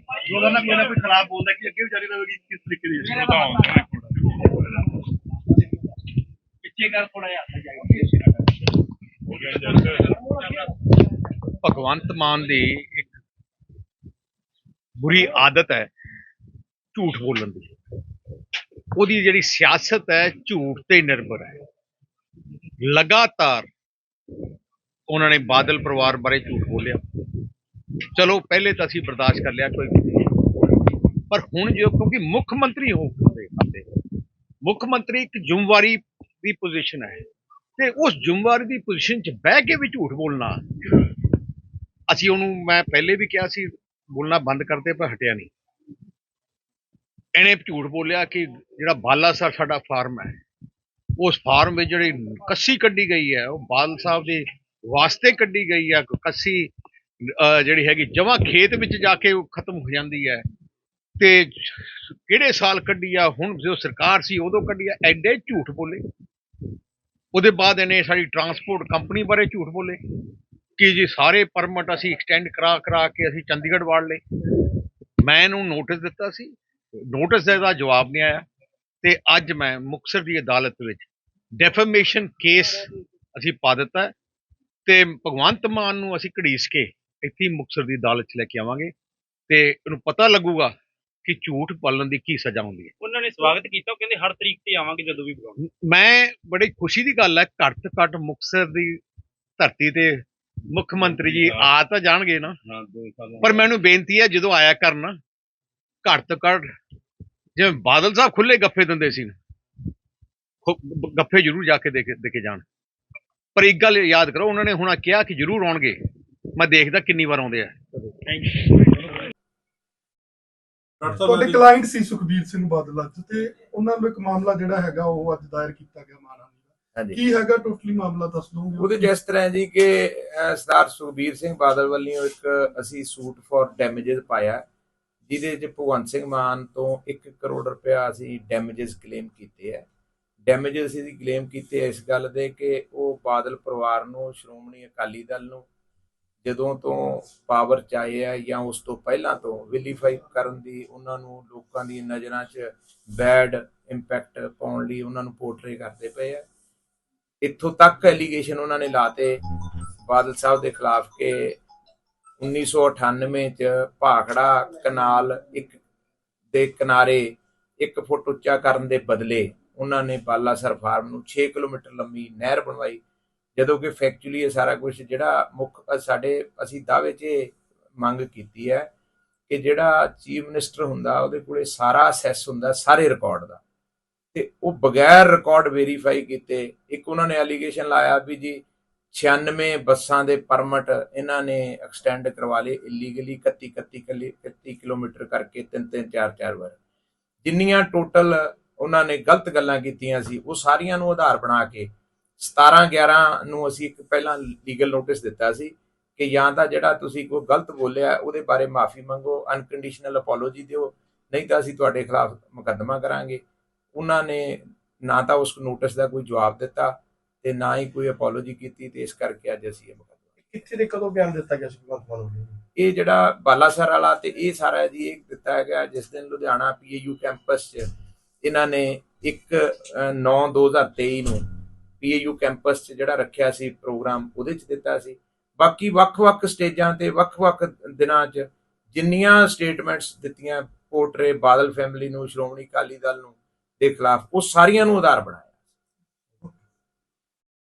ਕਾਰਵਾਈ ਜੋ ਨਾ ਕੋਈ ਨਾ ਕੋਈ ਖਰਾਬ ਬੋਲਦਾ ਕਿ ਅੱਗੇ ਵੀ ਜਾਰੀ ਰਹੇਗੀ ਕਿਸ ਤਰੀਕੇ ਦੀ ਪਿੱਛੇ ਕਰ ਥੋੜਾ ਜਿਹਾ ਭਗਵੰਤ ਮਾਨ ਦੀ ਇੱਕ ਬੁਰੀ ਆਦਤ ਹੈ ਝੂਠ ਬੋਲਣ ਦੀ। ਉਹਦੀ ਜਿਹੜੀ ਸਿਆਸਤ ਹੈ ਝੂਠ ਤੇ ਨਿਰਭਰ ਹੈ। ਲਗਾਤਾਰ ਉਹਨਾਂ ਨੇ ਬਾਦਲ ਪਰਿਵਾਰ ਬਾਰੇ ਝੂਠ ਬੋਲਿਆ। ਚਲੋ, ਪਹਿਲੇ ਤਾਂ ਅਸੀਂ ਬਰਦਾਸ਼ਤ ਕਰ ਲਿਆ, ਕੋਈ ਪਰ ਹੁਣ ਜੋ, ਕਿਉਂਕਿ ਮੁੱਖ ਮੰਤਰੀ ਹੋ ਗਏ ਮੁੱਖ ਮੰਤਰੀ ਇੱਕ ਜ਼ਿੰਮੇਵਾਰੀ ਦੀ ਪੋਜੀਸ਼ਨ ਹੈ ਤੇ ਉਸ ਜ਼ਿੰਮੇਵਾਰੀ ਦੀ ਪੋਜੀਸ਼ਨ 'ਚ ਬਹਿ ਕੇ ਵੀ ਝੂਠ ਬੋਲਣਾ। ਅਸੀਂ ਉਹਨੂੰ, ਮੈਂ ਪਹਿਲੇ ਵੀ ਕਿਹਾ ਸੀ, ਬੋਲਣਾ ਬੰਦ ਕਰਦੇ ਪਰ ਹਟਿਆ ਨਹੀਂ। ਇਹਨੇ ਝੂਠ ਬੋਲਿਆ ਕਿ ਜਿਹੜਾ ਬਾਲਾ ਬਾਲਾਸਰ ਸਾਡਾ ਫਾਰਮ ਹੈ, ਉਸ ਫਾਰਮ ਵਿੱਚ ਜਿਹੜੀ ਕੱਸੀ ਕੱਢੀ ਗਈ ਹੈ, ਉਹ ਬਾਲ ਸਾਹਿਬ ਦੇ ਵਾਸਤੇ ਕੱਢੀ ਗਈ ਹੈ, ਕੱਸੀ ਜਿਹੜੀ ਹੈਗੀ ਜਮਾਂ ਖੇਤ ਵਿੱਚ ਜਾ ਕੇ ਖਤਮ ਹੋ ਜਾਂਦੀ ਹੈ। ਤੇ ਕਿਹੜੇ ਸਾਲ ਕੱਢੀ ਆ? ਹੁਣ ਜੋ ਸਰਕਾਰ ਸੀ ਉਦੋਂ ਕੱਢੀ ਆ। ਐਡੇ ਝੂਠ ਬੋਲੇ। ਉਹਦੇ ਬਾਅਦ ਇਹਨੇ ਸਾਡੀ ਟਰਾਂਸਪੋਰਟ ਕੰਪਨੀ ਬਾਰੇ ਝੂਠ ਬੋਲੇ ਕਿ ਜੀ ਸਾਰੇ ਪਰਮਿਟ ਅਸੀਂ ਐਕਸਟੈਂਡ ਕਰਾ ਕਰਾ ਕੇ ਅਸੀਂ ਚੰਡੀਗੜ੍ਹ ਵਾੜ ਲਏ। ਮੈਂ ਇਹਨੂੰ ਨੋਟਿਸ ਦਿੱਤਾ ਸੀ। ਨੋਟਿਸ ਦਾ ਇਹਦਾ ਜਵਾਬ ਨਹੀਂ ਆਇਆ। ਤੇ ਅੱਜ ਮੈਂ ਮੁਕਤਸਰ ਦੀ ਅਦਾਲਤ ਵਿੱਚ ਡੈਫੇਮੇਸ਼ਨ ਕੇਸ ਅਸੀਂ ਪਾ ਦਿੱਤਾ। ਹੈ ਤੇ ਭਗਵੰਤ ਮਾਨ ਨੂੰ ਅਸੀਂ ਘੜੀਸ ਕੇ ਇੱਥੇ ਹੀ ਮੁਕਤਸਰ ਦੀ ਅਦਾਲਤ 'ਚ ਲੈ ਕੇ ਆਵਾਂਗੇ ਤੇ ਇਹਨੂੰ ਪਤਾ ਲੱਗੂਗਾ ਕਿ ਝੂਠ ਬੋਲਣ ਦੀ ਕੀ ਸਜ਼ਾ ਹੁੰਦੀ ਹੈ। ਉਹਨਾਂ ਨੇ ਸਵਾਗਤ ਕੀਤਾ ਉਹ ਕਹਿੰਦੇ ਹਰ ਤਰੀਕ ਤੇ ਆਵਾਂਗੇ ਜਦੋਂ ਵੀ ਬੁਲਾਉਣ। ਮੈਂ ਬੜੀ ਖੁਸ਼ੀ ਦੀ ਗੱਲ ਹੈ ਘੱਟ ਤੋਂ ਘੱਟ ਮੁਕਤਸਰ ਦੀ ਧਰਤੀ ਤੇ ਮੁੱਖ ਮੰਤਰੀ ਜੀ ਆ ਤਾਂ ਜਾਣਗੇ ਨਾ। ਪਰ ਮੈਨੂੰ ਬੇਨਤੀ ਹੈ ਜਦੋਂ ਆਇਆ ਕਰਨ ਘੱਟ ਤੋਂ ਘੱਟ ਜਿਵੇਂ ਬਾਦਲ ਸਾਹਿਬ ਖੁੱਲੇ ਗੱਫੇ ਦਿੰਦੇ ਸੀ ਗੱਫੇ ਜ਼ਰੂਰ ਜਾ ਕੇ ਦੇ ਕੇ ਜਾਣ। ਪਰ ਇੱਕ ਗੱਲ ਯਾਦ ਕਰੋ ਉਹਨਾਂ ਨੇ ਹੁਣ ਕਿਹਾ ਕਿ ਜ਼ਰੂਰ ਆਉਣਗੇ। ਮੈਂ ਦੇਖਦਾ ਕਿੰਨੀ ਵਾਰ ਆਉਂਦੇ ਆ। ਤੁਹਾਡੇ ਕਲਾਇੰਟ ਸੀ ਸੁਖਬੀਰ ਸਿੰਘ ਬਾਦਲ ਅੱਜ ਤੇ ਉਹਨਾਂ ਨੂੰ ਇੱਕ ਮਾਮਲਾ ਜਿਹੜਾ ਹੈਗਾ ਉਹ ਅੱਜ ਦਾਇਰ ਕੀਤਾ ਗਿਆ ਮਾਨਹਾਨੀ ਕੀ ਹੈਗਾ ਟੋਟਲੀ ਮਾਮਲਾ ਦੱਸ ਦੋਗੇ? ਉਹਦੇ ਜਿਸ ਤਰ੍ਹਾਂ ਜੀ ਕਿ ਸਰਦਾਰ ਸੁਖਬੀਰ ਸਿੰਘ ਬਾਦਲ ਵੱਲੋਂ ਇੱਕ ਅਸੀਂ ਸੂਟ ਫॉर ਡੈਮੇजेस ਪਾਇਆ ਜਿਹਦੇ ਚ ਭਗਵੰਤ ਸਿੰਘ ਮਾਨ ਤੋਂ 1 ਕਰੋੜ ਰੁਪਇਆ ਅਸੀਂ ਡੈਮੇजेस ਕਲੇਮ ਕੀਤੇ ਆ। ਡੈਮੇजेस ਅਸੀਂ ਕਲੇਮ ਕੀਤੇ ਇਸ ਗੱਲ ਦੇ ਕਿ ਉਹ ਬਾਦਲ ਪਰਿਵਾਰ ਨੂੰ ਸ਼੍ਰੋਮਣੀ ਅਕਾਲੀ ਦਲ ਨੂੰ ਜਦੋਂ ਤੋਂ ਪਾਵਰ ਚ ਆਏ ਆ ਜਾਂ ਉਸ ਤੋਂ ਪਹਿਲਾਂ ਤੋਂ ਵਿਲੀਫਾਈ ਕਰਨ ਦੀ ਉਹਨਾਂ ਨੂੰ ਲੋਕਾਂ ਦੀ ਨਜ਼ਰਾਂ 'ਚ ਬੈਡ ਇੰਪੈਕਟ ਪਾਉਣ ਲਈ ਉਹਨਾਂ ਨੂੰ ਪੋਰਟਰੇ ਕਰਦੇ ਪਏ ਆ। ਇੱਥੋਂ ਤੱਕ ਐਲੀਗੇਸ਼ਨ ਉਹਨਾਂ ਨੇ ਲਾਤੇ ਬਾਦਲ ਸਾਹਿਬ ਦੇ ਖਿਲਾਫ ਕਿ 1998 ਚ ਭਾਖੜਾ ਕਨਾਲ ਇੱਕ ਦੇ ਕਿਨਾਰੇ 1 ਫੁੱਟ ਉੱਚਾ ਕਰਨ ਦੇ ਬਦਲੇ ਉਹਨਾਂ ਨੇ ਬਾਲਾਸਰ ਫਾਰਮ ਨੂੰ 6 ਕਿਲੋਮੀਟਰ ਲੰਮੀ ਨਹਿਰ ਬਣਵਾਈ। ਜਦੋਂ ਕਿ ਫੈਕਚੁਅਲੀ ਇਹ ਸਾਰਾ ਕੁਝ ਜਿਹੜਾ ਮੁੱਖ ਸਾਡੇ, ਅਸੀਂ ਦਾਅਵੇ 'ਚ ਇਹ ਮੰਗ ਕੀਤੀ ਹੈ ਕਿ ਜਿਹੜਾ ਚੀਫ ਮਿਨਿਸਟਰ ਹੁੰਦਾ, ਉਹਦੇ ਕੋਲੇ ਸਾਰਾ ਅਸੈਸ ਹੁੰਦਾ, ਸਾਰੇ ਰਿਕਾਰਡ ਦਾ। ਤੇ ਉਹ ਬਗੈਰ ਰਿਕਾਰਡ ਵੈਰੀਫਾਈ ਕੀਤੇ, ਇੱਕ ਉਹਨਾਂ ਨੇ ਐਲੀਗੇਸ਼ਨ ਲਾਇਆ ਵੀ ਜੀ 96 ਬੱਸਾਂ ਦੇ ਪਰਮਿਟ ਇਹਨਾਂ ਨੇ ਐਕਸਟੈਂਡ ਕਰਵਾ ਲਏ ਇਲੀਗਲੀ 31 31 ਕੱਲੀ- 31 ਕਿਲੋਮੀਟਰ ਕਰਕੇ ਤਿੰਨ ਤਿੰਨ, ਚਾਰ ਚਾਰ ਵਾਰ। ਜਿੰਨੀਆਂ ਟੋਟਲ ਉਹਨਾਂ ਨੇ ਗਲਤ ਗੱਲਾਂ ਕੀਤੀਆਂ ਸੀ, ਉਹ ਸਾਰੀਆਂ ਨੂੰ ਆਧਾਰ ਬਣਾ ਕੇ 17 11 ਨੂੰ ਅਸੀਂ ਇੱਕ ਪਹਿਲਾਂ ਲੀਗਲ ਨੋਟਿਸ ਦਿੱਤਾ ਸੀ ਕਿ ਜਾਂ ਤਾਂ ਜਿਹੜਾ ਤੁਸੀਂ ਕੋਈ ਗਲਤ ਬੋਲਿਆ ਉਹਦੇ ਬਾਰੇ ਮਾਫੀ ਮੰਗੋ ਅਨਕੰਡੀਸ਼ਨਲ ਅਪੋਲੋਜੀ ਦਿਓ ਨਹੀਂ ਤਾਂ ਅਸੀਂ ਤੁਹਾਡੇ ਖਿਲਾਫ ਮੁਕੱਦਮਾ ਕਰਾਂਗੇ। ਉਹਨਾਂ ਨੇ ਨਾ ਤਾਂ ਉਸ ਨੋਟਿਸ ਦਾ ਕੋਈ ਜਵਾਬ ਦਿੱਤਾ ਤੇ ਨਾ ਹੀ ਕੋਈ ਅਪੋਲੋਜੀ ਕੀਤੀ ਤੇ ਇਸ ਕਰਕੇ ਅੱਜ ਅਸੀਂ ਇਹ ਮੁਕੱਦਮਾ ਕਿੱਥੇ ਦੇ ਕਦੋਂ ਬਿਆਨ ਦਿੱਤਾ ਗਿਆ ਸੀ ਭਗਵੰਤ ਮਾਨ ਵੱਲੋਂ ਇਹ ਜਿਹੜਾ ਬਾਲਾਸਰ ਵਾਲਾ ਤੇ ਇਹ ਸਾਰਾ ਜੀ ਇਹ ਦਿੱਤਾ ਗਿਆ ਜਿਸ ਦਿਨ ਲੁਧਿਆਣਾ ਪੀਏਯੂ ਕੈਂਪਸ 'ਚ ਇਹਨਾਂ ਨੇ 1 9 2023 ਨੂੰ ਪੀਏਯੂ ਕੈਂਪਸ 'ਚ ਜਿਹੜਾ ਰੱਖਿਆ ਸੀ ਪ੍ਰੋਗਰਾਮ, ਉਹਦੇ 'ਚ ਦਿੱਤਾ ਸੀ। ਬਾਕੀ ਵੱਖ-ਵੱਖ ਸਟੇਜਾਂ ਤੇ ਵੱਖ-ਵੱਖ ਦਿਨਾਂ 'ਚ ਜਿੰਨੀਆਂ ਸਟੇਟਮੈਂਟਸ ਦਿੱਤੀਆਂ ਪੋਰਟਰੇ ਬਾਦਲ ਫੈਮਿਲੀ ਨੂੰ, ਸ਼੍ਰੋਮਣੀ ਅਕਾਲੀ ਦਲ ਨੂੰ ਦੇ ਖਿਲਾਫ, ਉਹ ਸਾਰੀਆਂ ਨੂੰ ਆਧਾਰ ਬਣਾਇਆ।